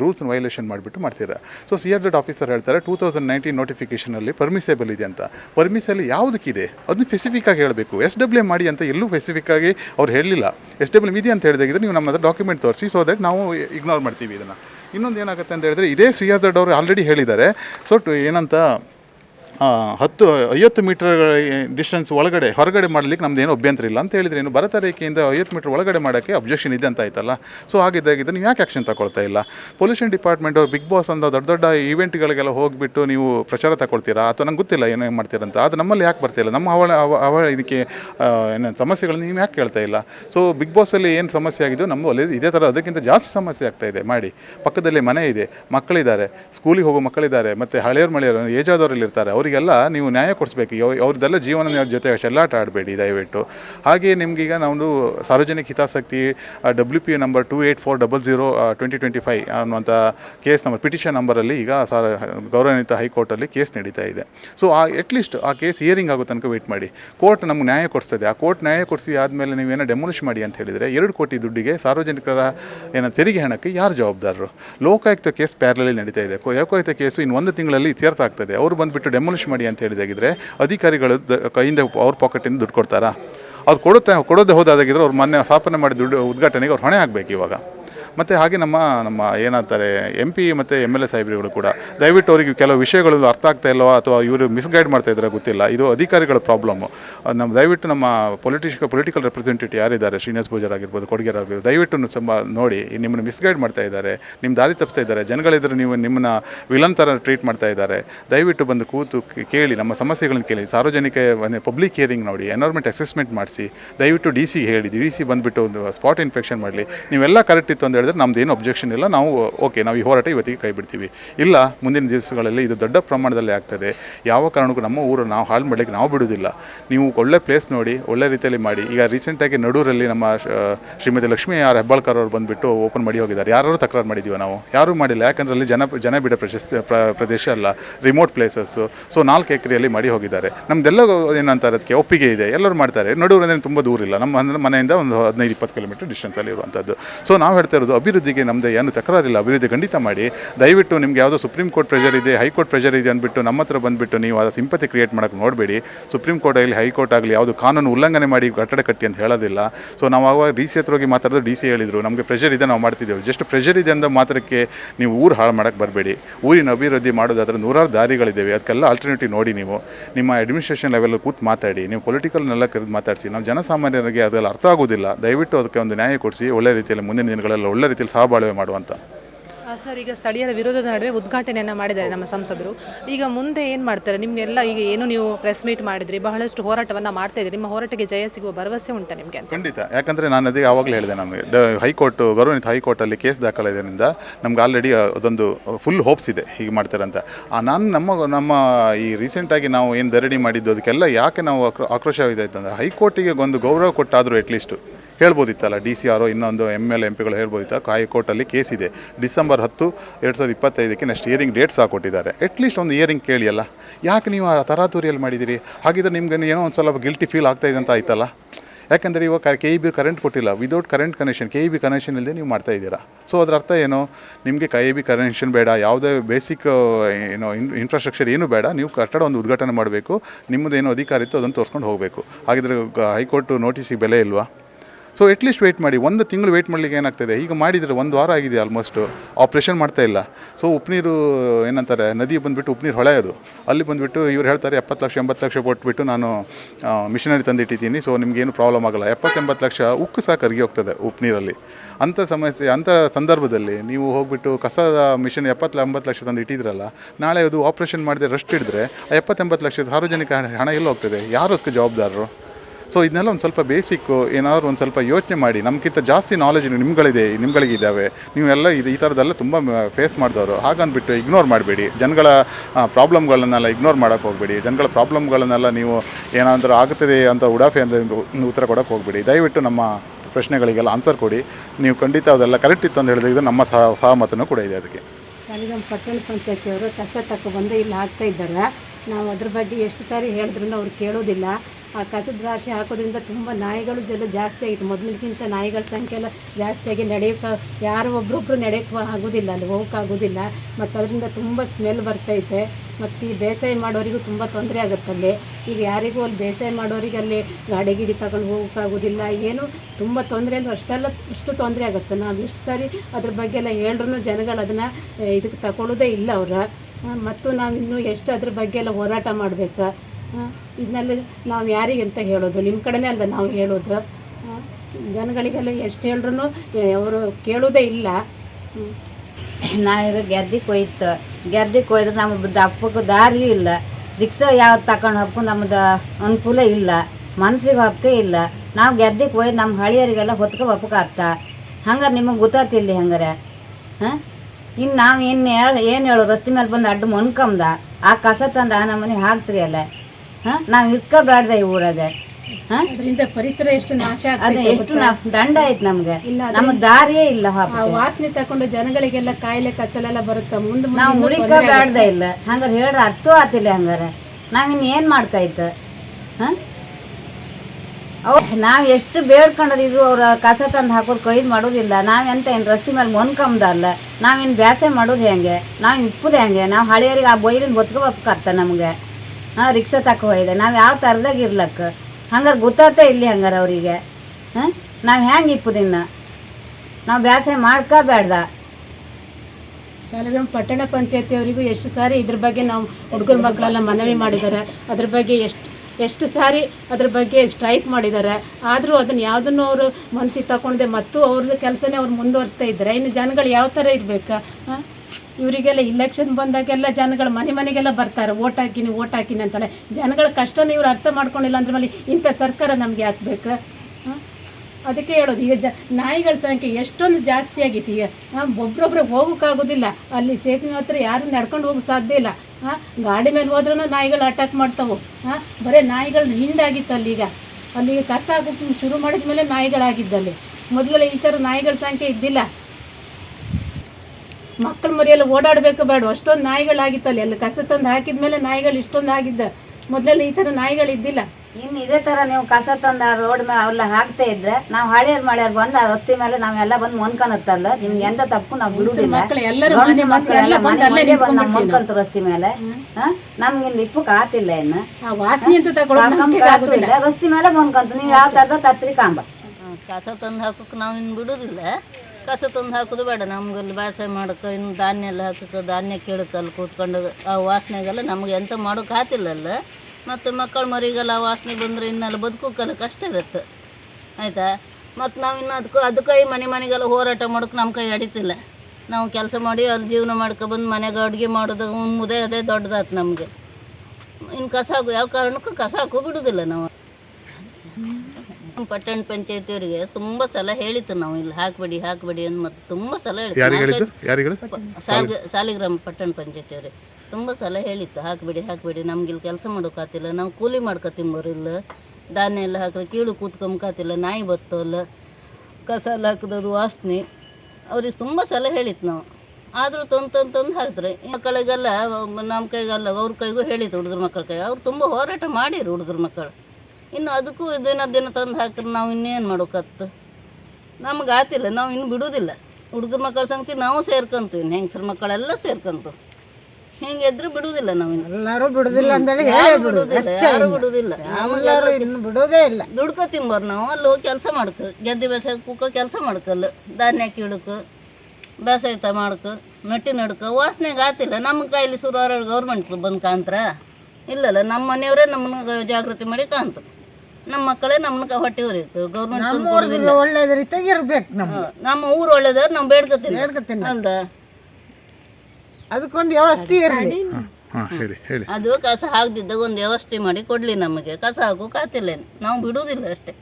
rules violation ಮಾಡಿಬಿಟ್ಟು ಮಾಡ್ತೀರಾ? So C R Z officer ಹೇಳ್ತಾರೆ ಟೂ ತೌಸಂಡ್ ನೈನ್ಟೀನ್ ನೋಟಿಫಿಕೇಷನಲ್ಲಿ ಪರ್ಮಿಸೇಬಲ್ ಇದೆ ಅಂತ. ಪರ್ಮಿಸಲ್ಲಿ ಯಾವುದಕ್ಕಿದೆ? ಅದನ್ನು ಸ್ಪೆಸಿಫಿಕ್ ಆಗಿ ಹೇಳಬೇಕು. ಎಸ್ ಡಬ್ಲ್ಯೂ ಮಾಡಿ ಅಂತ ಎಲ್ಲೂ ಸ್ಪೆಸಿಫಿಕ್ ಆಗಿ ಅವ್ರು ಹೇಳಲಿಲ್ಲ. ಎಸ್ ಡಬ್ಲ್ಯೂ ಇದೆ ಅಂತ ಹೇಳಿದಾಗಿದ್ರೆ ನೀವು ನಮ್ಮ ಡಾಕ್ಯುಮೆಂಟ್ ತೋರಿಸಿ ಸೊ ದಟ್ ನಾವು ಇಗ್ನೋರ್ ಮಾಡ್ತೀವಿ ಇದನ್ನು. ಇನ್ನೊಂದು ಏನಾಗುತ್ತೆ ಅಂತ ಹೇಳಿದ್ರೆ, ಇದೇ ಸಿ ಎಸ್ ಝಡ್ ಅವರು ಆಲ್ರೆಡಿ ಹೇಳಿದ್ದಾರೆ. ಸೊ ಏನಂತ ಹತ್ತು, ಐವತ್ತು ಮೀಟರ್ ಡಿಸ್ಟೆನ್ಸ್ ಒಳಗಡೆ, ಹೊರಗಡೆ ಮಾಡಲಿಕ್ಕೆ ನಮ್ದು ಏನು ಅಭ್ಯಂತರ ಇಲ್ಲ. ಅಂತ ಹೇಳಿದ್ರೆ ಏನು, ಭರತ ರೇಖೆಯಿಂದ ಐವತ್ತು ಮೀಟರ್ ಒಳಗಡೆ ಮಾಡೋಕ್ಕೆ ಅಬ್ಜೆಕ್ಷನ್ ಇದೆ ಅಂತ ಆಯ್ತಲ್ಲ? ಸೊ ಹಾಗಿದ್ದಾಗಿದ್ದರೆ ನೀವು ಯಾಕೆ ಆ್ಯಕ್ಷನ್ ತಗೊಳ್ತಾ ಇಲ್ಲ? ಪೊಲ್ಯೂಷನ್ ಡಿಪಾರ್ಟ್ಮೆಂಟ್ ಅವ್ರು ಬಿಗ್ ಬಾಸ್ ಅಂತ ದೊಡ್ಡ ದೊಡ್ಡ ಈವೆಂಟ್ಗಳಿಗೆಲ್ಲ ಹೋಗಿಬಿಟ್ಟು ನೀವು ಪ್ರಚಾರ ತಗೊಳ್ತೀರಾ? ಅಥವಾ ನಂಗೆ ಗೊತ್ತಿಲ್ಲ ಏನು ಮಾಡ್ತೀರಂತ ಅದು ನಮ್ಮಲ್ಲಿ ಯಾಕೆ ಬರ್ತಿಲ್ಲ ನಮ್ಮ ಅವಳ ಅವಳ ಅವ ಇದಕ್ಕೆ ಏನು ಸಮಸ್ಯೆಗಳನ್ನ ನೀವು ಯಾಕೆ ಕೇಳ್ತಾ ಇಲ್ಲ? ಸೊ ಬಿಗ್ ಬಾಸಲ್ಲಿ ಏನು ಸಮಸ್ಯೆ ಆಗಿದೆಯೋ ನಮ್ಮ ಅಲ್ಲಿ ಇದೇ ಥರ, ಅದಕ್ಕಿಂತ ಜಾಸ್ತಿ ಸಮಸ್ಯೆ ಆಗ್ತಾ ಇದೆ. ಮಾಡಿ. ಪಕ್ಕದಲ್ಲಿ ಮನೆ ಇದೆ. ಮಕ್ಕಳಿದ್ದಾರೆ. ಸ್ಕೂಲಿಗೆ ಹೋಗೋ ಮಕ್ಕಳಿದ್ದಾರೆ. ಮತ್ತು ಹಳೆಯವ್ರ ಮಳೆಯವರು, ಏಜ್ ಆದವರಲ್ಲಿ ಇರ್ತಾರೆ ಅವರಿಗೆಲ್ಲ ನೀವು ನ್ಯಾಯ ಕೊಡಿಸ್ಬೇಕು. ಅವ್ರದ್ದೆಲ್ಲ ಜೀವನ ಜೊತೆ ಚೆಲ್ಲಾಟ ಆಡಬೇಡಿ ದಯವಿಟ್ಟು. ಹಾಗೆ ನಿಮಗೀಗ ನಮ್ಮದು ಸಾರ್ವಜನಿಕ ಹಿತಾಸಕ್ತಿ W P number two eight four double zero twenty twenty five ಅನ್ನುವಂಥ ಕೇಸ್ ನಂಬರ್ ಪಿಟಿಷನ್ ನಂಬರಲ್ಲಿ ಈಗ ಸಾರ, ಗೌರವಾನ್ವಿತ ಹೈಕೋರ್ಟಲ್ಲಿ ಕೇಸ್ ನಡೀತಾ ಇದೆ. ಸೊ ಆ ಅಟ್ಲೀಸ್ಟ್ ಆ ಕೇಸ್ ಹಿಯರಿಂಗ್ ಆಗೋ ತನಕ ವೆಯ್ಟ್ ಮಾಡಿ. ಕೋರ್ಟ್ ನಮ್ಗೆ ನ್ಯಾಯ ಕೊಡಿಸ್ತದೆ. ಆ ಕೋರ್ಟ್ ನ್ಯಾಯ ಕೊಡಿಸಿ ಆದಮೇಲೆ ನೀವೇನೋ ಡೆಮೊಲಿಷ್ ಮಾಡಿ ಅಂತ ಹೇಳಿದರೆ ಎರಡು ಕೋಟಿ ದುಡ್ಡಿಗೆ ಸಾರ್ವಜನಿಕರ ಏನೋ ತೆರಿಗೆ ಹಣಕ್ಕೆ ಯಾರು ಜವಾಬ್ದಾರರು? ಲೋಕಾಯುಕ್ತ ಕೇಸ್ ಪ್ಯಾರಲಲ್ಲಿ ನಡೀತಾ ಇದೆ. ಲೋಕಾಯುಕ್ತ ಕೇಸು ಇನ್ನು ಒಂದು ತಿಂಗಳಲ್ಲಿ ಇತ್ಯರ್ಥ ಆಗ್ತದೆ. ಅವರು ಬಂದುಬಿಟ್ಟು ಮಾಡಿ ಅಂತ ಹೇಳಿದಾಗಿದ್ದರೆ ಅಧಿಕಾರಿಗಳು ಕೈಯಿಂದ ಅವ್ರ ಪಾಕೆಟಿಂದ ದುಡ್ಡು ಕೊಡ್ತಾರಾ? ಅದು ಕೊಡುತ್ತೆ, ಕೊಡೋದೇ ಹೋದಾಗಿದ್ರೆ ಅವ್ರು ಮೊನ್ನೆ ಸ್ಥಾಪನೆ ಮಾಡಿ ದುಡ್ಡು ಉದ್ಘಾಟನೆಗೆ ಅವ್ರು ಹೊಣೆ ಆಗಬೇಕು ಇವಾಗ. ಮತ್ತು ಹಾಗೆ ನಮ್ಮ ನಮ್ಮ ಏನಂತಾರೆ ಎಂ ಪಿ ಮತ್ತು ಎಂ ಎಲ್ ಎ ಸಾಹೇಬ್ರುಗಳು ಕೂಡ, ದಯವಿಟ್ಟು ಅವರಿಗೆ ಕೆಲವು ವಿಷಯಗಳು ಅರ್ಥ ಆಗ್ತಾ ಇಲ್ಲವೋ ಅಥವಾ ಇವರು ಮಿಸ್ಗೈಡ್ ಮಾಡ್ತಾ ಇದ್ದಾರೆ ಗೊತ್ತಿಲ್ಲ. ಇದು ಅಧಿಕಾರಿಗಳ ಪ್ರಾಬ್ಲಮ್ಮು ನಮ್ಮ ದಯವಿಟ್ಟು ನಮ್ಮ ಪೊಲಿಟಿಷ್ ಪೊಲಿಟಿಕಲ್ ರೆಪ್ರೆಸೆಂಟೇಟಿವ್ ಯಾರಿದ್ದಾರೆ, ಶ್ರೀನಿವಾಸ್ ಪೂಜಾರ್ ಆಗಿರ್ಬೋದು, ಕೊಡಗೇರ್ ಆಗಿರ್ಬೋದು, ದಯವಿಟ್ಟು ತುಂಬ ನೋಡಿ, ನಿಮ್ಮನ್ನು ಮಿಸ್ಗೈಡ್ ಮಾಡ್ತಾ ಇದ್ದಾರೆ ನಿಮ್ಮ ದಾರಿ ತಪ್ಪಿಸ್ತಾ ಇದ್ದಾರೆ, ಜನಗಳಿದ್ರೆ ನೀವು ನಿಮ್ಮನ್ನ ವಿಲನ್ ಥರ ಟ್ರೀಟ್ ಮಾಡ್ತಾ ಇದ್ದಾರೆ. ದಯವಿಟ್ಟು ಬಂದು ಕೂತು ಕೇಳಿ, ನಮ್ಮ ಸಮಸ್ಯೆಗಳನ್ನು ಕೇಳಿ, ಸಾರ್ವಜನಿಕ ಪಬ್ಲಿಕ್ ಹಿಯರಿಂಗ್ ನೋಡಿ ಎನ್ವೈರ್ಮೆಂಟ್ ಅಸೆಸ್ಮೆಂಟ್ ಮಾಡಿಸಿ, ದಯವಿಟ್ಟು ಡಿ ಸಿ ಹೇಳಿ ಡಿ ಸಿ ಬಂದುಬಿಟ್ಟು ಒಂದು ಸ್ಪಾಟ್ ಇನ್ಫೆಕ್ಷನ್ ಮಾಡಲಿ, ನೀವೆಲ್ಲ ಕರೆಕ್ಟ್ ಇತ್ತು ಅಂತ ಹೇಳಿದ್ರೆ ಏನು ಅಬ್ಜೆಕ್ಷನ್ ಇಲ್ಲ. ನಾವು ಓಕೆ ನಾವು ಈ ಹೋರಾಟ ಇವತ್ತಿಗೆ ಕೈ ಬಿಡ್ತೀವಿ. ಇಲ್ಲ, ಮುಂದಿನ ದಿವಸಗಳಲ್ಲಿ ಇದು ದೊಡ್ಡ ಪ್ರಮಾಣದಲ್ಲಿ ಆಗ್ತದೆ. ಯಾವ ಕಾರಣಕ್ಕೂ ನಮ್ಮ ಊರು ನಾವು ಹಾಳು ಮಾಡಲಿಕ್ಕೆ ನಾವು ಬಿಡೋದಿಲ್ಲ ನೀವು ಒಳ್ಳೆ ಪ್ಲೇಸ್ ನೋಡಿ, ಒಳ್ಳೆ ರೀತಿಯಲ್ಲಿ ಮಾಡಿ. ಈಗ ರೀಸೆಂಟಾಗಿ ನಡೂರಲ್ಲಿ ನಮ್ಮ ಶ್ರೀಮತಿ ಲಕ್ಷ್ಮೀ ಆರ್ ಹೆಬ್ಬಾಳ್ಕರ್ ಅವರು ಬಂದುಬಿಟ್ಟು ಓಪನ್ ಮಾಡಿ ಹೋಗಿದ್ದಾರೆ. ಯಾರು ತಕರಾರು ಮಾಡಿದ್ದೀವಿ ನಾವು? ಯಾರೂ ಮಾಡಿಲ್ಲ. ಯಾಕಂದ್ರೆ ಅಲ್ಲಿ ಜನ ಜನ ಬಿಡ ಪ್ರಶಸ್ತಿ ಪ್ರದೇಶ ಅಲ್ಲ. ರಿಮೋಟ್ ಪ್ಲೇಸಸ್ಸು ಸೊ ನಾಲ್ಕು ಎಕರೆಯಲ್ಲಿ ಮಾಡಿ ಹೋಗಿದ್ದಾರೆ. ನಮ್ದೆಲ್ಲ ಏನಂತಾರೆ ಅದಕ್ಕೆ ಒಪ್ಪಿಗೆ ಇದೆ. ಎಲ್ಲರೂ ಮಾಡ್ತಾರೆ. ನಡೂರು ಅಂದರೆ ತುಂಬ ದೂರ ಇಲ್ಲ ನಮ್ಮ ಮನೆಯಿಂದ ಒಂದು ಹದಿನೈದು, ಇಪ್ಪತ್ತು ಕಿಲೋಮೀಟರ್ ಡಿಸ್ಟೆನ್ಸಲ್ಲಿ ಇರುವಂಥದ್ದು ಸೊ ನಾವು ಹೇಳ್ತಾ ಇರೋದು ಮಾಡೋದು ಅಭಿವೃದ್ಧಿಗೆ ನಮ್ಮದು ಏನು ತಕರಾರಿಲ್ಲ. ಅಭಿವೃದ್ಧಿ ಖಂಡಿತ ಮಾಡಿ. ದಯವಿಟ್ಟು ನಿಮ್ಗೆ ಯಾವುದೋ ಸುಪ್ರೀಂ ಕೋರ್ಟ್ ಪ್ರೆಷರ್ ಇದೆ ಹೈಕೋರ್ಟ್ ಪ್ರೆಷರ್ ಇದೆ ಅಂದ್ಬಿಟ್ಟು ನಮ್ಮ ಹತ್ರ ಬಂದುಬಿಟ್ಟು ನೀವು ಅದು ಸಿಂಪತಿ ಕ್ರಿಯೇಟ್ ಮಾಡೋಕ್ಕೆ ನೋಡಬೇಡಿ. ಸುಪ್ರೀಂ ಕೋರ್ಟ್ ಆಗಲಿ ಹೈಕೋರ್ಟ್ ಆಗಲಿ ಯಾವುದು ಕಾನೂನು ಉಲ್ಲಂಘನೆ ಮಾಡಿ ಕಟ್ಟಡ ಕಟ್ಟಿ ಅಂತ ಹೇಳೋದಿಲ್ಲ. ಸೊ ನಾವು ಆವಾಗ ಡಿ ಸಿ ಹತ್ರ ಹೋಗಿ ಮಾತಾಡೋದು ಡಿ ಸಿ ಹೇಳಿದರು. ನಮಗೆ ಪ್ರೆಷರ್ ಇದೆ, ನಾವು ಮಾಡ್ತಿದ್ದೇವೆ. ಜಸ್ಟ್ ಪ್ರೆಷರ್ ಇದೆ ಅಂದ ಮಾತ್ರಕ್ಕೆ ನೀವು ಊರು ಹಾಳು ಮಾಡೋಕ್ಕೆ ಬರಬೇಡಿ. ಊರಿನ ಅಭಿವೃದ್ಧಿ ಮಾಡೋದಾದ್ರೆ ನೂರಾರು ದಾರಿಗಳಿದ್ದಾವೆ ಅದಕ್ಕೆಲ್ಲ ಆಲ್ಟರ್ನೇಟಿವ್ ನೋಡಿ ನೀವು. ನಿಮ್ಮ ಅಡ್ಮಿನಿಸ್ಟ್ರೇಷನ್ ಲೆವೆಲ್ ಕೂತು ಮಾತಾಡಿ. ನೀವು ಪೊಲಿಟಿಕಲ್ನೆಲ್ಲ ಕರೆದು ಮಾತಾಡಿಸಿ. ನಾವು ಜನಸಾಮಾನ್ಯರಿಗೆ ಅದೆಲ್ಲ ಅರ್ಥ ಆಗೋದಿಲ್ಲ ದಯವಿಟ್ಟು ಅದಕ್ಕೆ ಒಂದು ನ್ಯಾಯ ಕೊಡಿಸಿ. ಒಳ್ಳೆ ರೀತಿಯಲ್ಲಿ ಮುಂದಿನ ದಿನಗಳಲ್ಲಿ ಒಳ್ಳೆ ರೀತಿಯಲ್ಲಿ ಸಹಬಾಳ್ವೆ ಮಾಡುವಂಥ ಆ, ಸರ್ ಈಗ ಸ್ಥಳೀಯರ ವಿರೋಧದ ನಡುವೆ ಉದ್ಘಾಟನೆಯನ್ನು ಮಾಡಿದ್ದಾರೆ ನಮ್ಮ ಸಂಸದರು. ಈಗ ಮುಂದೆ ಏನು ಮಾಡ್ತಾರೆ? ನಿಮಗೆಲ್ಲ ಈಗ ಏನು ನೀವು ಪ್ರೆಸ್ ಮೀಟ್ ಮಾಡಿದ್ರಿ? ಬಹಳಷ್ಟು ಹೋರಾಟವನ್ನು ಮಾಡ್ತಾ ಇದ್ದೀರಿ. ನಿಮ್ಮ ಹೋರಾಟಕ್ಕೆ ಜಯ ಸಿಗುವ ಭರವಸೆ ಉಂಟಾ ನಿಮಗೆ ಅಂತ? ಖಂಡಿತ. ಯಾಕಂದರೆ ನಾನು ಅದೇ ಆವಾಗಲೇ ಹೇಳಿದೆ ನಮಗೆ. ಡ ಹೈಕೋರ್ಟ್ ಗೌರವನಿತ ಹೈಕೋರ್ಟಲ್ಲಿ ಕೇಸ್ ದಾಖಲಾದ್ರಿಂದ ನಮ್ಗೆ ಆಲ್ರೆಡಿ ಅದೊಂದು ಫುಲ್ ಹೋಪ್ಸ್ ಇದೆ. ಹೀಗೆ ಮಾಡ್ತಾರೆ ಅಂತ. ಆ ನಾನು ನಮ್ಮ ನಮ್ಮ ಈ ರೀಸೆಂಟಾಗಿ ನಾವು ಏನು ಧರಣಿ ಮಾಡಿದ್ದು ಅದಕ್ಕೆಲ್ಲ ಯಾಕೆ ನಾವು ಆಕ್ರೋ ಆಕ್ರೋಶ ಅಂದರೆ ಹೈಕೋರ್ಟಿಗೆ ಒಂದು ಗೌರವ ಕೊಟ್ಟಾದರೂ ಅಟ್ಲೀಸ್ಟು ಹೇಳ್ಬೋದಿತ್ತಲ್ಲ, ಡಿ ಸಿ ಆರೋ ಇನ್ನೊಂದು ಎಂ ಎಲ್ ಎಂ ಪಿಗಳು ಹೇಳ್ಬೋದಿತ್ತ ಹೈಕೋರ್ಟಲ್ಲಿ ಕೇಸ್ ಇದೆ. ಡಿಸೆಂಬರ್ ಹತ್ತು, ಎರಡು ಸಾವಿರದ ಇಪ್ಪತ್ತೈದಕ್ಕೆ ನೆಕ್ಸ್ಟ್ ಇಯರಿಂಗ್ ಡೇಟ್ಸ್ ಹಾಕೊಟ್ಟಿದ್ದಾರೆ. ಅಟ್ಲೀಸ್ಟ್ ಒಂದು ಇಯರಿಂಗ್ ಕೇಳಿಯಲ್ಲ. ಯಾಕೆ ನೀವು ಆ ತರಾತುರಿಯಲ್ಲಿ ಮಾಡಿದ್ದೀರಿ? ಹಾಗಿದ್ರೆ ನಿಮ್ಗೆ ಏನೋ ಒಂದು ಸ್ವಲ್ಪ ಗಿಲ್ಟಿ ಫೀಲ್ ಆಗ್ತಾಯಿದೆ ಅಂತ ಆಯ್ತಲ್ಲ? ಯಾಕೆಂದರೆ ಇವಾಗ ಕೆ ಇ ಬಿ ಕರೆಂಟ್ ಕೊಟ್ಟಿಲ್ಲ. Without current connection K E B connection ಇಲ್ಲದೆ ನೀವು ಮಾಡ್ತಾ ಇದ್ದೀರಾ? ಸೊ ಅದರ ಅರ್ಥ ಏನು? ನಿಮಗೆ ಕೆ ಇ ಬಿ ಕನೆಕ್ಷನ್ ಬೇಡ. ಯಾವುದೇ ಬೇಸಿಕ್ ಏನೋ ಇನ್ ಇನ್ಫ್ರಾಸ್ಟ್ರಕ್ಚರ್ ಏನು ಬೇಡ. ನೀವು ಕಟ್ಟಡ ಒಂದು ಉದ್ಘಾಟನೆ ಮಾಡಬೇಕು. ನಿಮ್ಮದು ಏನು ಅಧಿಕಾರ ಇತ್ತು ಅದನ್ನು ತೋರಿಸ್ಕೊಂಡು ಹೋಗಬೇಕು. ಹಾಗಿದ್ರೆ ಹೈಕೋರ್ಟ್ ನೋಟಿಸಿಗೆ ಬೆಲೆ ಇಲ್ವಾ? ಸೊ ಅಟ್ಲೀಸ್ಟ್ ವೆಯ್ಟ್ ಮಾಡಿ. ಒಂದು ತಿಂಗಳು ವೆಯ್ಟ್ ಮಾಡಲಿಕ್ಕೆ ಏನಾಗ್ತದೆ? ಈಗ ಮಾಡಿದರೆ ಒಂದು ವಾರ ಆಗಿದೆ ಆಲ್ಮೋಸ್ಟು ಆಪ್ರೇಷನ್ ಮಾಡ್ತಾ ಇಲ್ಲ. ಸೊ ಉಪ್ನೀರು ಏನಂತಾರೆ? ನದಿ ಬಂದುಬಿಟ್ಟು ಉಪ್ನೀರು ಹೊಳೆ ಅದು ಅಲ್ಲಿ ಬಂದುಬಿಟ್ಟು ಇವ್ರು ಹೇಳ್ತಾರೆ, ಎಪ್ಪತ್ತು ಲಕ್ಷ, ಎಂಬತ್ತು ಲಕ್ಷ ಕೊಟ್ಬಿಟ್ಟು ನಾನು ಮಿಷನರಿ ತಂದಿಟ್ಟಿದ್ದೀನಿ. ಸೊ ನಿಮಗೇನು ಪ್ರಾಬ್ಲಮ್ ಆಗಲ್ಲ. ಎಪ್ಪತ್ತೆಂಬತ್ತು ಲಕ್ಷ ಉಕ್ಕು ಸಹ ಕರಗಿ ಹೋಗ್ತದೆ ಉಪ್ನೀರಲ್ಲಿ. ಅಂಥ ಸಮಸ್ಯೆ ಅಂಥ ಸಂದರ್ಭದಲ್ಲಿ ನೀವು ಹೋಗ್ಬಿಟ್ಟು ಕಸದ ಮಿಷನ್ ಎಪ್ಪತ್ತು, ಎಂಬತ್ತು ಲಕ್ಷ ತಂದು ಇಟ್ಟಿದ್ರಲ್ಲ, ನಾಳೆ ಅದು ಆಪ್ರೇಷನ್ ಮಾಡಿದ್ರೆ ರಷ್ಟು ಹಿಡಿದ್ರೆ ಆ ಎಪ್ಪತ್ತೆಂಬತ್ತು ಲಕ್ಷದ ಸಾರ್ವಜನಿಕ ಹಣ- ಹಣ ಎಲ್ಲ ಹೋಗ್ತದೆ? ಯಾರು ಅದಕ್ಕೆ ಜವಾಬ್ದಾರರು? ಸೊ ಇದನ್ನೆಲ್ಲ ಒಂದು ಸ್ವಲ್ಪ ಬೇಸಿಕ್ಕು ಏನಾದರೂ ಒಂದು ಸ್ವಲ್ಪ ಯೋಚನೆ ಮಾಡಿ. ನಮಗಿಂತ ಜಾಸ್ತಿ ನಾಲೆಜ್ ನಿಮ್ಗಳಿದೆ, ನಿಮ್ಗಳಿಗಿದ್ದಾವೆ. ನೀವೆಲ್ಲ ಇದು ಈ ಥರದ್ದೆಲ್ಲ ತುಂಬ ಫೇಸ್ ಮಾಡಿದವರು. ಹಾಗಂದ್ಬಿಟ್ಟು ಇಗ್ನೋರ್ ಮಾಡಬೇಡಿ. ಜನಗಳ ಪ್ರಾಬ್ಲಮ್ಗಳನ್ನೆಲ್ಲ ಇಗ್ನೋರ್ ಮಾಡೋಕ್ಕೆ ಹೋಗಬೇಡಿ. ಜನಗಳ ಪ್ರಾಬ್ಲಮ್ಗಳನ್ನೆಲ್ಲ ನೀವು ಏನಾದರೂ ಆಗುತ್ತದೆ ಅಂತ ಉಡಾಫೆ ಅಂತ ಉತ್ತರ ಕೊಡೋಕೆ ಹೋಗಬೇಡಿ. ದಯವಿಟ್ಟು ನಮ್ಮ ಪ್ರಶ್ನೆಗಳಿಗೆಲ್ಲ ಆನ್ಸರ್ ಕೊಡಿ. ನೀವು ಖಂಡಿತ ಅದೆಲ್ಲ ಕರೆಕ್ಟ್ ಇತ್ತು ಅಂತ ಹೇಳಿದ್ರೆ ನಮ್ಮ ಸಹ, ಸಹಮತನೂ ಕೂಡ ಇದೆ ಅದಕ್ಕೆ. ಪಟ್ಟಣ ಪಂಚಾಯತಿಯವರು ಕಸ ತಗೊಬಂದು ಇಲ್ಲಿ ಹಾಕ್ತಾ ಇದ್ದಾರೆ. ನಾವು ಅದ್ರ ಬಗ್ಗೆ ಎಷ್ಟು ಸಾರಿ ಹೇಳಿದ್ರೂ ಅವ್ರು ಕೇಳೋದಿಲ್ಲ. ಆ ಕಸದ ರಾಶಿ ಹಾಕೋದ್ರಿಂದ ತುಂಬ ನಾಯಿಗಳು ಜಲ್ಲ ಜಾಸ್ತಿ ಆಗಿತ್ತು. ಮೊದಲಿಗಿಂತ ನಾಯಿಗಳ ಸಂಖ್ಯೆ ಎಲ್ಲ ಜಾಸ್ತಿ ಆಗಿ ನಡೆಯೋಕೆ ಯಾರು ಒಬ್ರೊಬ್ರು ನಡೆಯೋಕೆ ಆಗೋದಿಲ್ಲ, ಅಲ್ಲಿ ಹೋಗೋಕ್ಕಾಗೋದಿಲ್ಲ ಮತ್ತು ಅದರಿಂದ ತುಂಬ ಸ್ಮೆಲ್ ಬರ್ತೈತೆ ಮತ್ತು ಈ ಬೇಸಾಯ ಮಾಡೋರಿಗೂ ತುಂಬ ತೊಂದರೆ ಆಗುತ್ತಲ್ಲಿ ಈಗ ಯಾರಿಗೂ ಅಲ್ಲಿ ಬೇಸಾಯ ಮಾಡೋರಿಗೆ ಅಲ್ಲಿ ಗಾಡಿ ಗಿಡಿ ತಗೊಂಡು ಹೋಗೋಕ್ಕಾಗೋದಿಲ್ಲ ಏನು ತುಂಬ ತೊಂದರೆ ಅಂದ್ರೆ ಅಷ್ಟೆಲ್ಲ ಇಷ್ಟು ತೊಂದರೆ ಆಗುತ್ತೆ. ನಾವು ಇಷ್ಟು ಸಾರಿ ಅದ್ರ ಬಗ್ಗೆ ಎಲ್ಲ ಹೇಳ್ರೂ ಜನಗಳು ಅದನ್ನು ಇದಕ್ಕೆ ತಗೊಳ್ಳೋದೇ ಇಲ್ಲ ಅವ್ರು. ಮತ್ತು ನಾವು ಇನ್ನೂ ಎಷ್ಟು ಅದ್ರ ಬಗ್ಗೆ ಎಲ್ಲ ಹೋರಾಟ ಮಾಡಬೇಕು? ಇದನ್ನೆಲ್ಲ ನಾವು ಯಾರಿಗೆ ಅಂತ ಹೇಳೋದು? ನಿಮ್ಮ ಕಡೆನೇ ಅಲ್ಲ ನಾವು ಹೇಳೋದು? ಜನಗಳಿಗೆಲ್ಲ ಎಷ್ಟು ಹೇಳಿದ್ರು ಅವರು ಕೇಳೋದೇ ಇಲ್ಲ. ನಾವೀಗ ಗೆದ್ದಿಗೆ ಕೊಯ್ತು ಗೆದ್ದಿ ಕೊಯ್ದ್ರೆ ನಮ್ಮ ದಪ್ಪಕ್ಕೆ ದಾರಿ ಇಲ್ಲ. ರಿಕ್ಷಾ ಯಾವ್ದು ತಗೊಂಡು ಹಬ್ಬ ನಮ್ದು ಅನುಕೂಲ ಇಲ್ಲ. ಮನ್ಸಿಗೆ ಹಕ್ಕೇ ಇಲ್ಲ. ನಾವು ಗೆದ್ದಿಗೆ ಹೋಯ್ ನಮ್ಮ ಹಳಿಯರಿಗೆಲ್ಲ ಹೊತ್ಕೊ ಆಗ್ತಾ ಹಂಗಾರೆ ನಿಮಗೆ ಗೊತ್ತಾತಿಲ್ಲ ಹಂಗಾರೆ? ಹಾಂ? ಇನ್ನು ನಾವು ಇನ್ನು ಹೇಳ ಏನು ಹೇಳೋ ರಸ್ತೆ ಮೇಲೆ ಬಂದು ಅಡ್ಡ ಮೊನ್ಕಂದ. ಆ ಕಸ ತಂದು ಆ ನಮ್ಮನೆ ಹಾಕ್ತೀರಿ ಅಲ್ಲ. ಹಾಂ? ನಾವು ಇಟ್ಕೋಬೇಡ್ದೆ ಈ ಊರಾಗ ಹಾಂ? ಅದರಿಂದ ಪರಿಸರ ಎಷ್ಟು ನಾಶ ಅದೇ ಎಷ್ಟು ದಂಡ ಐತೆ ನಮ್ಗೆ. ನಮ್ಮ ದಾರಿಯೇ ಇಲ್ಲ ಆ ವಾಸನೆ ತಕೊಂಡು ಜನಗಳಿಗೆಲ್ಲ ಕಾಯಿಲೆ ಕಸಲೆಲ್ಲ ಬರುತ್ತೆ? ಮುಂದೆ ನಾವು. ಬ್ಯಾಡ್ದ ಇಲ್ಲ. ಹಂಗಾರೆ ಹೇಳ್ರ ಅರ್ಥ ಆತಿಲ್ಲ ಹಂಗಾರೆ. ನಾವಿನ್ ಏನು ಮಾಡ್ತಾಯಿತ್ತು ಹಾಂ? ಅವ್ ನಾವು ಎಷ್ಟು ಬೇಡ್ಕೊಂಡಿದ್ರು ಅವ್ರ ಕಸ ತಂದು ಹಾಕೋದು ಕೊಯ್ದು ಮಾಡೋದಿಲ್ಲ. ನಾವೆಂತ ಏನು ರಸ್ತೆ ಮೇಲೆ ಮೊನ್ಕಂದಲ್ಲ ನಾವಿನ್ನು ಬ್ಯಾಸೆ ಮಾಡೋದು ಹೆಂಗೆ? ನಾವು ಇಪ್ಪುದು ಹೆಂಗೆ? ನಾವು ಹಳೆಯರಿಗೆ ಆ ಬೊಯ್ಲಿನ ಹೊತ್ಕೋಬೇಕತ್ತ ನಮಗೆ. ಹಾಂ, ರಿಕ್ಷಾ ತಕ್ಕ ಹೋಯ್ದೆ. ನಾವು ಯಾವ ಥರದಾಗ ಇರ್ಲಕ್ಕ ಹಂಗಾರೆ ಗೊತ್ತಾತೇ ಇಲ್ಲಿ ಹಂಗಾರೆ ಅವರಿಗೆ. ನಾವು ಹೆಂಗೆ ಇಪ್ಪುದಿನ್ನ ನಾವು ಬ್ಯಾಸೆ ಮಾಡ್ಕೋಬೇಡ್ದ ಸಾಲಿಗ್ರಾಮ ಪಟ್ಟಣ ಪಂಚಾಯತಿಯವರಿಗೂ ಎಷ್ಟು ಸಾರಿ ಇದ್ರ ಬಗ್ಗೆ ನಾವು ಹುಡುಗರ ಮಕ್ಕಳೆಲ್ಲ ಮನವಿ ಮಾಡಿದ್ದಾರೆ ಅದ್ರ ಬಗ್ಗೆ ಎಷ್ಟು ಎಷ್ಟು ಸಾರಿ ಅದ್ರ ಬಗ್ಗೆ ಸ್ಟ್ರೈಕ್ ಮಾಡಿದ್ದಾರೆ. ಆದರೂ ಅದನ್ನು ಯಾವುದನ್ನು ಅವರು ಮನಸ್ಸಿಗೆ ತಗೊಂಡೆ ಮತ್ತು ಅವ್ರದ್ದು ಕೆಲಸನೇ ಅವ್ರು ಮುಂದುವರಿಸ್ತಾ ಇದ್ದಾರೆ. ಇನ್ನು ಜನಗಳು ಯಾವ ಥರ ಇರಬೇಕಾ? ಇವರಿಗೆಲ್ಲ ಇಲೆಕ್ಷನ್ ಬಂದಾಗೆಲ್ಲ ಜನಗಳು ಮನೆ ಮನೆಗೆಲ್ಲ ಬರ್ತಾರೆ. ಓಟ್ ಹಾಕಿನಿ ಓಟ್ ಹಾಕಿನಿ ಅಂತಾಳೆ. ಜನಗಳ ಕಷ್ಟನ ಇವ್ರು ಅರ್ಥ ಮಾಡ್ಕೊಂಡಿಲ್ಲ ಅಂದ್ರೆ ಮೇಲೆ ಇಂಥ ಸರ್ಕಾರ ನಮಗೆ ಹಾಕ್ಬೇಕು ಅದಕ್ಕೆ ಹೇಳೋದು, ಈಗ ಜ, ನಾಯಿಗಳ ಸಂಖ್ಯೆ ಎಷ್ಟೊಂದು ಜಾಸ್ತಿ ಆಗಿತ್ತು. ಈಗ ಒಬ್ರೊಬ್ರಿಗೆ ಹೋಗೋಕ್ಕಾಗೋದಿಲ್ಲ. ಅಲ್ಲಿ ಸೇತುವೆ ಹತ್ರ ಯಾರು ನಡ್ಕೊಂಡು ಹೋಗೋ ಸಾಧ್ಯ ಇಲ್ಲ. ಹಾಂ? ಗಾಡಿ ಮೇಲೆ ಹೋದ್ರೂ ನಾಯಿಗಳು ಅಟ್ಯಾಕ್ ಮಾಡ್ತಾವೆ. ಹಾಂ? ಬರೀ ನಾಯಿಗಳು ಹಿಂಡಾಗಿತ್ತು ಅಲ್ಲಿಗ ಅಲ್ಲಿಗೆ ಕಸ ಹಾಕೋಕೆ ಶುರು ಮಾಡಿದ ಮೇಲೆ ನಾಯಿಗಳಾಗಿದ್ದಲ್ಲಿ. ಮೊದಲೆಲ್ಲ ಈ ಥರ ನಾಯಿಗಳ ಸಂಖ್ಯೆ ಇದ್ದಿಲ್ಲ. ಮಕ್ಕಳು ಮರಿಯಲ್ಲಿ ಓಡಾಡಬೇಕು ಬೇಡ. ಅಷ್ಟೊಂದು ನಾಯಿಗಳಾಗಿತ್ತಲ್ಲಿ. ಅಲ್ಲಿ ಕಸ ತಂದು ಹಾಕಿದ ಮೇಲೆ ನಾಯಿಗಳು ಇಷ್ಟೊಂದು ಆಗಿದ್ದ ಮೊದಲೆಲ್ಲ ಈ ತರ ನಾಯಿಗಳು ಇದ್ದಿಲ್ಲ ಇನ್ನು ಇದೇ ತರ ನೀವು ಕಸ ತಂದ ರೋಡ್ ಮೇಲೆ ಅವೆಲ್ಲ ಹಾಕ್ತಾ ಇದ್ರೆ ನಾವು ಹಳೆಯರ್ ಮಳೆಯರ್ ಬಂದ ರಸ್ತೆ ಮೇಲೆ ನಾವೆಲ್ಲ ಬಂದು ಮೊನ್ಕೊಂತಲ್ಲ ನಿಮ್ಗೆ ಎಂತ ತಪ್ಪು ನಾವು ಬಿಡುವುದಿಲ್ಲ ಮನೆ ಮುಂದೆ ಬಂದು ನಾವು ಮೊನ್ಕೊಂತ ರಸ್ತೆ ಮೇಲೆ. ನಮ್ಗೆ ಇಲ್ಲಿ ಇಪ್ಪು ಕಾತಿಲ್ಲ ಇನ್ನು. ಆ ರಸ್ತೆ ಮೇಲೆ ಮೊನ್ಕೊಂತ. ನೀವು ಯಾವ ತರದ ತತ್ರಿ ಕಾಂಬ? ಕಸ ತಂದು ಹಾಕೋಕೆ ನಾವು ಇನ್ನು ಬಿಡೋದಿಲ್ಲ. ಕಸ ತಂದು ಹಾಕೋದು ಬೇಡ. ನಮ್ಗೆ ಇಲ್ಲಿ ಬೇಸಾಯ ಮಾಡೋಕೆ ಇನ್ನು ಧಾನ್ಯ ಎಲ್ಲ ಹಾಕೋಕೆ ಧಾನ್ಯ ಕೇಳಕ್ಕೆ ಅಲ್ಲಿ ಕೂತ್ಕೊಂಡು ಆ ವಾಸನೆಗೆಲ್ಲ ನಮ್ಗೆ ಎಂತ ಮಾಡೋಕೆ ಆತಿಲ್ಲಲ್ಲ ಮತ್ತು ಮಕ್ಕಳ ಮರಿಗೆಲ್ಲ ವಾಸನೆ ಬಂದರೆ ಇನ್ನೆಲ್ಲ ಬದುಕೋಕೆಲ್ಲ ಕಷ್ಟ ಇರುತ್ತೆ. ಆಯಿತಾ? ಮತ್ತು ನಾವು ಇನ್ನು ಅದಕ್ಕೆ ಅದಕ್ಕೆ ಮನೆ ಮನೆಗೆಲ್ಲ ಹೋರಾಟ ಮಾಡೋಕೆ ನಮ್ಮ ಕೈ ಅಡಿತಿಲ್ಲ ನಾವು ಕೆಲಸ ಮಾಡಿ ಅಲ್ಲಿ ಜೀವನ ಮಾಡ್ಕೊ ಬಂದು ಮನೆಗೆ ಅಡುಗೆ ಮಾಡೋದು ಮುದೇ ಅದೇ ದೊಡ್ಡದಾತು ನಮಗೆ. ಇನ್ನು ಕಸ ಹಾಕು ಯಾವ ಕಾರಣಕ್ಕೂ ಕಸ ಹಾಕೋ ಬಿಡೋದಿಲ್ಲ ನಾವು. ಪಟ್ಟಣ ಪಂಚಾಯತಿಯವರಿಗೆ ತುಂಬ ಸಲ ಹೇಳಿತ್ತು ನಾವು ಇಲ್ಲಿ ಹಾಕ್ಬೇಡಿ ಹಾಕ್ಬೇಡಿ ಅಂತ ಮತ್ತೆ ತುಂಬ ಸಲ ಹೇಳಿತ್ತು. ಸಾಲಿಗ್ರಾಮ ಪಟ್ಟಣ ಪಂಚಾಯತಿಯವ್ರಿಗೆ. ತುಂಬ ಸಲ ಹೇಳಿತ್ತು, ಹಾಕ್ಬೇಡಿ ಹಾಕ್ಬೇಡಿ, ನಮ್ಗೆ ಇಲ್ಲಿ ಕೆಲಸ ಮಾಡೋಕ್ಕಾತಿಲ್ಲ ನಾವು ಕೂಲಿ ಮಾಡ್ಕೊತಿಂಬೋರು ಬರಿಲ್ಲ ಧಾನ್ಯ ಎಲ್ಲ ಹಾಕಿದ್ರೆ ಕೀಳು ಕೂತ್ಕೊಂಬಕಾತಿಲ್ಲ ನಾಯಿ ಬತ್ತಲ್ಲ ಕಸ ಎಲ್ಲ ಹಾಕಿದದು ವಾಸನೆ. ಅವ್ರಿಗೆ ತುಂಬ ಸಲ ಹೇಳಿತ್ತು ನಾವು. ಆದರೂ ತಂದು ತಂದು ತಂದು ಹಾಕಿದ್ರೆ ಮಕ್ಕಳಿಗೆಲ್ಲ ನಮ್ಮ ಕೈಗೆಲ್ಲ, ಅವ್ರ ಕೈಗೂ ಹೇಳಿತ್ತು ಹುಡುಗರ ಮಕ್ಕಳ ಕೈ ಅವ್ರು ತುಂಬ ಹೋರಾಟ ಮಾಡಿರು ಹುಡುಗರ ಮಕ್ಕಳು. ಇನ್ನು ಅದಕ್ಕೂ ದಿನ ದಿನ ತಂದು ಹಾಕಿದ್ರೆ ನಾವು ಇನ್ನೇನು ಮಾಡೋಕತ್ತು ನಮ್ಗೆ ಆತಿಲ್ಲ, ನಾವು ಇನ್ನು ಬಿಡೋದಿಲ್ಲ. ಹುಡುಗರ ಮಕ್ಕಳ ಸಂಗತಿ ನಾವು ಸೇರ್ಕೊಂತೀವಿ, ಹೆಂಗಸ್ರ ಮಕ್ಕಳೆಲ್ಲ ಸೇರ್ಕೊಂತು. ಹಿಂಗೆ ಎದ್ರು ಬಿಡುವುದಿಲ್ಲ ನಾವು ಎಲ್ಲರೂ ಬಿಡುದಿಲ್ಲ ಅಂತೇಳಿ ಯಾರು ಬಿಡುವುದಿಲ್ಲ ಯಾರು ಬಿಡುವುದಿಲ್ಲ ಎಲ್ಲರೂ ಇನ್ನು ಬಿಡೋದೇ ಇಲ್ಲ. ದುಡ್ಕೊ ತಿಂಬಾರ ನಾವು ಅಲ್ಲಿ ಹೋಗಿ ಕೆಲಸ ಮಾಡ್ಕೊ. ಗೆದ್ದೆ ಬೇಸಾಯ ಕುಕ್ಕ ಕೆಲಸ ಮಾಡ್ಕಲ್ಲ ಧಾನ್ಯ ಕೀಳಕ್ಕೆ ಬೇಸಾಯ ಮಾಡ್ಕೊ ನಟ್ಟಿ ನಡ್ಕೊ. ವಾಸನೆಗೆ ಆತಿಲ್ಲ. ನಮ್ಮ ಕೈಲಿ ಸುರಾರ ಗೌರ್ಮೆಂಟ್ ಬಂದು ಕಾಂತ್ರ ಇಲ್ಲಲ್ಲ ನಮ್ಮ ಮನೆಯವರೇ ನಮ್ಮನ್ನ ಜಾಗೃತಿ ಮಾಡಿ ಕಾಂತ ನಮ್ಮ ಮಕ್ಕಳೇ ನಮ್ಮನ್ನ ಹೊಟ್ಟೆ ಉರಿತು ಗೌರ್ಮೆಂಟ್ ಒಳ್ಳೇದ ರೀತಿಯಾಗಿ ಇರ್ಬೇಕು ನಮ್ಮ ಊರು ಒಳ್ಳೇದ ನಾವು ಬೇಡ್ಕೋತೀನಿ ಬೇಡ್ಕೊತೀನಿ. ಅಲ್ದ? ಅದಕ್ಕೊಂದು ವ್ಯವಸ್ಥೆ ಇರಲಿ. ಹಾಂ ಹೇಳಿ ಹೇಳಿ. ಅದು ಕಸ ಹಾಕ್ದಿದ್ದಾಗ ಒಂದು ವ್ಯವಸ್ಥೆ ಮಾಡಿ ಕೊಡ್ಲಿ ನಮಗೆ. ಕಸ ಹಾಕೋಕೆ ಆತಿಲ್ಲ ನಾವು ಬಿಡುವುದಿಲ್ಲ ಅಷ್ಟೇ.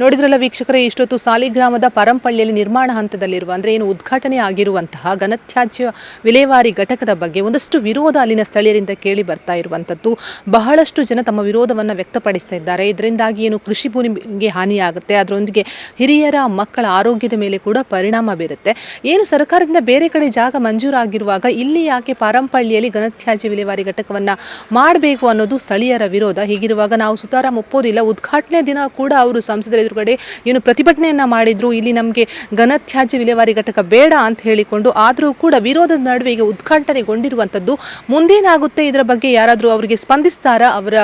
ನೋಡಿದ್ರಲ್ಲ ವೀಕ್ಷಕರೇ, ಇಷ್ಟೊತ್ತು ಸಾಲಿಗ್ರಾಮದ ಪರಂಪಳ್ಳಿಯಲ್ಲಿ ನಿರ್ಮಾಣ ಹಂತದಲ್ಲಿರುವ, ಅಂದರೆ ಏನು ಉದ್ಘಾಟನೆ ಆಗಿರುವಂತಹ ಘನತ್ಯಾಜ್ಯ ವಿಲೇವಾರಿ ಘಟಕದ ಬಗ್ಗೆ ಒಂದಷ್ಟು ವಿರೋಧ ಅಲ್ಲಿನ ಸ್ಥಳೀಯರಿಂದ ಕೇಳಿ ಬರ್ತಾ ಇರುವಂಥದ್ದು. ಬಹಳಷ್ಟು ಜನ ತಮ್ಮ ವಿರೋಧವನ್ನು ವ್ಯಕ್ತಪಡಿಸ್ತಾ ಇದ್ದಾರೆ. ಇದರಿಂದಾಗಿ ಏನು ಕೃಷಿ ಭೂಮಿಗೆ ಹಾನಿಯಾಗುತ್ತೆ. ಅದರೊಂದಿಗೆ ಹಿರಿಯರ ಮಕ್ಕಳ ಆರೋಗ್ಯದ ಮೇಲೆ ಕೂಡ ಪರಿಣಾಮ ಬೀರುತ್ತೆ. ಏನು ಸರ್ಕಾರದಿಂದ ಬೇರೆ ಕಡೆ ಜಾಗ ಮಂಜೂರಾಗಿರುವಾಗ ಇಲ್ಲಿ ಯಾಕೆ ಪರಂಪಳ್ಳಿಯಲ್ಲಿ ಘನತ್ಯಾಜ್ಯ ವಿಲೇವಾರಿ ಘಟಕವನ್ನು ಮಾಡಬೇಕು ಅನ್ನೋದು ಸ್ಥಳೀಯರ ವಿರೋಧ? ಹೀಗಿರುವಾಗ ನಾವು ಸುತಾರಾಮ್ ಒಪ್ಪೋದಿಲ್ಲ. ಉದ್ಘಾಟನೆ ದಿನ ಕೂಡ ಅವರು ಸಂಸದರ ಎದುರುಗಡೆ ಏನು ಪ್ರತಿಭಟನೆಯನ್ನು ಮಾಡಿದ್ರು, ಇಲ್ಲಿ ನಮಗೆ ಘನತ್ಯಾಜ್ಯ ವಿಲೇವಾರಿ ಘಟಕ ಬೇಡ ಅಂತ ಹೇಳಿಕೊಂಡು ಆದರೂ ಕೂಡ ವಿರೋಧದ ನಡುವೆ ಈಗ ಉದ್ಘಾಟನೆಗೊಂಡಿರುವಂಥದ್ದು. ಮುಂದೇನಾಗುತ್ತೆ ಇದರ ಬಗ್ಗೆ ಯಾರಾದರೂ ಅವರಿಗೆ ಸ್ಪಂದಿಸ್ತಾರಾ? ಅವರ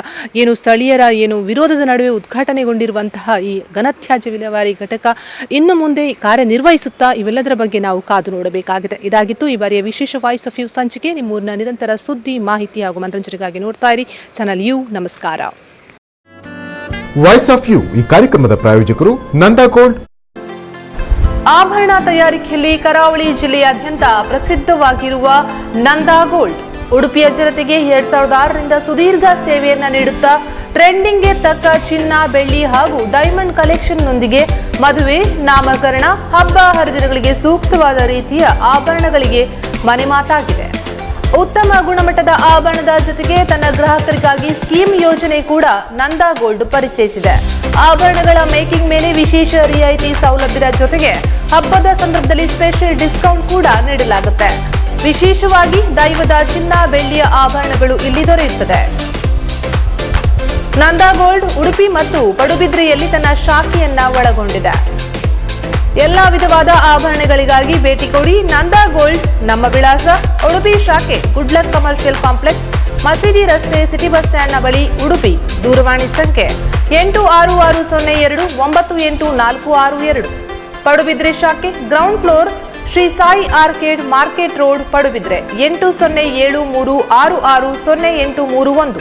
ಏನು ಸ್ಥಳೀಯರ ಏನು ವಿರೋಧದ ನಡುವೆ ಉದ್ಘಾಟನೆಗೊಂಡಿರುವಂತಹ ಈ ಘನತ್ಯಾಜ್ಯ ವಿಲೇವಾರಿ ಘಟಕ ಇನ್ನು ಮುಂದೆ ಕಾರ್ಯನಿರ್ವಹಿಸುತ್ತಾ ಇವೆಲ್ಲದರ ಬಗ್ಗೆ ನಾವು ಕಾದು ನೋಡಬೇಕಾಗಿದೆ. ಇದಾಗಿತ್ತು ಈ ಬಾರಿಯ ವಿಶೇಷ ವಾಯ್ಸ್ ಆಫ್ ಯು ಸಂಚಿಕೆ. ನಿಮ್ಮೂರಿನ ನಿರಂತರ ಸುದ್ದಿ, ಮಾಹಿತಿ ಹಾಗೂ ಮನರಂಜನೆಗಾಗಿ ನೋಡ್ತಾ ಇರಿ. ಚಾನಲ್ ಯು, ನಮಸ್ಕಾರ. ವಾಯ್ಸ್ ಆಫ್ ಯು ಈ ಕಾರ್ಯಕ್ರಮದ ಪ್ರಾಯೋಜಕರು ನಂದಾ ಗೋಲ್ಡ್ ಆಭರಣ ತಯಾರಿಕೆಯಲ್ಲಿ ಕರಾವಳಿ ಜಿಲ್ಲೆಯಾದ್ಯಂತ ಪ್ರಸಿದ್ಧವಾಗಿರುವ ನಂದಾ ಗೋಲ್ಡ್ ಉಡುಪಿಯ ಜನತೆಗೆ ಎರಡ್ ಸಾವಿರದ ಆರರಿಂದ ಸುದೀರ್ಘ ಸೇವೆಯನ್ನ ನೀಡುತ್ತಾ ಟ್ರೆಂಡಿಂಗ್ಗೆ ತಕ್ಕ ಚಿನ್ನ, ಬೆಳ್ಳಿ ಹಾಗೂ ಡೈಮಂಡ್ ಕಲೆಕ್ಷನ್ನೊಂದಿಗೆ ಮದುವೆ, ನಾಮಕರಣ, ಹಬ್ಬ ಹರಿದಿನಗಳಿಗೆ ಸೂಕ್ತವಾದ ರೀತಿಯ ಆಭರಣಗಳಿಗೆ ಮನೆ ಮಾತಾಗಿದೆ. ಉತ್ತಮ ಗುಣಮಟ್ಟದ ಆಭರಣದ ಜೊತೆಗೆ ತನ್ನ ಗ್ರಾಹಕರಿಗಾಗಿ ಸ್ಕೀಮ್ ಯೋಜನೆ ಕೂಡ ನಂದಾ ಗೋಲ್ಡ್ ಪರಿಚಯಿಸಿದೆ. ಆಭರಣಗಳ ಮೇಕಿಂಗ್ ಮೇಲೆ ವಿಶೇಷ ರಿಯಾಯಿತಿ ಸೌಲಭ್ಯದ ಜೊತೆಗೆ ಹಬ್ಬದ ಸಂದರ್ಭದಲ್ಲಿ ಸ್ಪೆಷಲ್ ಡಿಸ್ಕೌಂಟ್ ಕೂಡ ನೀಡಲಾಗುತ್ತೆ. ವಿಶೇಷವಾಗಿ ದೈವದ ಚಿನ್ನ, ಬೆಳ್ಳಿಯ ಆಭರಣಗಳು ಇಲ್ಲಿ ದೊರೆಯುತ್ತದೆ. ನಂದಾ ಗೋಲ್ಡ್, ಉಡುಪಿ ಮತ್ತು ಪಡುಬಿದ್ರಿಯಲ್ಲಿ ತನ್ನ ಶಾಖೆಯನ್ನ ಒಳಗೊಂಡಿದೆ. ಎಲ್ಲಾ ವಿಧವಾದ ಆಭರಣಗಳಿಗಾಗಿ ಭೇಟಿ ಕೊಡಿ ನಂದಾ ಗೋಲ್ಡ್, ನಮ್ಮ ವಿಳಾಸ ಉಡುಪಿ ಶಾಖೆ, ಗುಡ್ಲಕ್ ಕಮರ್ಷಿಯಲ್ ಕಾಂಪ್ಲೆಕ್ಸ್, ಮಸೀದಿ ರಸ್ತೆ, ಸಿಟಿ ಬಸ್ ಸ್ಟ್ಯಾಂಡ್ನ ಬಳಿ ಉಡುಪಿ, ದೂರವಾಣಿ ಸಂಖ್ಯೆ ಎಂಟು ಆರು ಆರು ಸೊನ್ನೆ ಎರಡು ಒಂಬತ್ತು ಎಂಟು ನಾಲ್ಕು ಆರು ಎರಡು. ಪಡುಬಿದ್ರೆ ಶಾಖೆ ground floor Shri Sai arcade market road, Padubidri ಎಂಟು ಸೊನ್ನೆ ಏಳು ಮೂರು ಆರು ಆರು ಸೊನ್ನೆ ಎಂಟು ಮೂರು ಒಂದು.